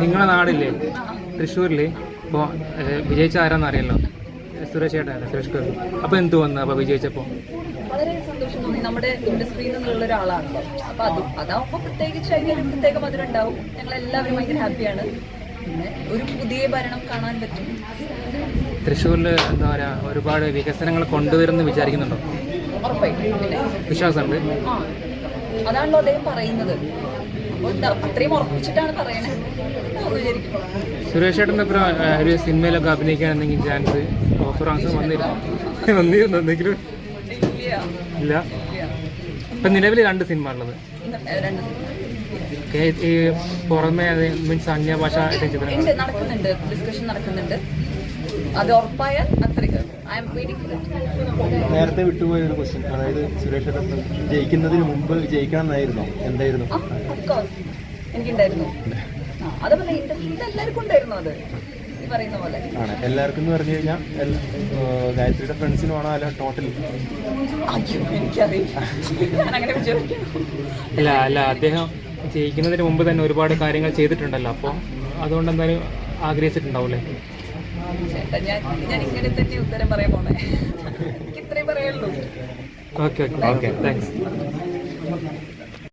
നിങ്ങളെ നാടില്ലേ? തൃശ്ശൂരിൽ ഇപ്പോൾ വിജയിച്ച ആരാന്ന് അറിയല്ലോ സുരേഷ് ചേട്ടനല്ലേ സുരേഷ് ഗോപി. അപ്പോൾ എന്ത് വന്നു? അപ്പോൾ വിജയിച്ചപ്പോൾ വളരെ സന്തോഷം തോന്നി. നമ്മുടെ ഇൻഡസ്ട്രിയിൽ നിന്നുള്ള ഒരാളാണല്ലോ. അപ്പൊ അതും അതാവുമ്പോൾ പ്രത്യേകിച്ച് അതിനൊരു പ്രത്യേക മധുരം ഉണ്ടാവും. ഞങ്ങൾ എല്ലാവരും ഭയങ്കര ഹാപ്പിയാണ്. പിന്നെ ഒരു പുതിയ ഭരണം കാണാൻ പറ്റും. തൃശ്ശൂരിൽ എന്താ പറയുക ഒരുപാട് വികസനങ്ങൾ കൊണ്ടുവരുമെന്ന് വിചാരിക്കുന്നുണ്ടോ? ഉറപ്പായിട്ടും. പിന്നെ വിശ്വാസമുണ്ട്? ആ. അതാണല്ലോ അദ്ദേഹം പറയുന്നത്. അപ്പോൾ അത്രയും ഉറപ്പിച്ചിട്ടാണ് എന്താണെന്ന് സുരേഷ് ചേട്ടന്റെ ഇപ്പം ഒരു സിനിമയിലൊക്കെ അഭിനയിക്കാൻ എന്തെങ്കിലും ചാൻസ് ഓഫർ ആൻസർ വന്നിരുന്നു വന്നിരുന്നു എന്തെങ്കിലും ഇല്ല. ഇപ്പം നിലവിൽ രണ്ട് സിനിമ. ഉള്ളത് ഈ പുറമെ അത് മീൻസ് അന്യഭാഷ ചിത്രം നടക്കുന്നുണ്ട്. ഡിസ്കഷൻ നടക്കുന്നുണ്ട്. അത് ഉറപ്പായാൽ അത്രയ്ക്ക് നേരത്തെ വിട്ടുപോയ ഒരു ക്വസ്റ്റ്യൻ അതായത് സുരേഷ് ഏട്ടൻ ജയിക്കുന്നതിന് മുമ്പ് ജയിക്കണം എന്നായിരുന്നോ എന്തായിരുന്നു എനിക്കുണ്ടായിരുന്നു. അതേപോലെ ഇൻഡസ്ട്രിയിൽ എല്ലാവർക്കും ഉണ്ടായിരുന്നു അത്. ഈ പറയുന്ന പോലെ. ആണ്. എല്ലാവർക്കും എന്ന് പറഞ്ഞു കഴിഞ്ഞാൽ ഗായത്രിയുടെ ഫ്രണ്ട്സിനും ഫ്രണ്ട്സിനുമാണോ അല്ല ടോട്ടൽ അല്ല അല്ല അദ്ദേഹം ജയിക്കുന്നതിന് മുമ്പ് തന്നെ ഒരുപാട് കാര്യങ്ങൾ ചെയ്തിട്ടുണ്ടല്ലോ. അപ്പോൾ അതുകൊണ്ട് എന്തായാലും ആഗ്രഹിച്ചിട്ടുണ്ടാവില്ലേ? ചേട്ടാ ഞാൻ ഞാൻ ഇങ്ങനെ തന്നെ ഉത്തരം പറയാൻ പോണേ. എനിക്ക് ഇത്രയും പറയുള്ളൂ ഓക്കെ ഓക്കെ ഓക്കെ താങ്ക്സ്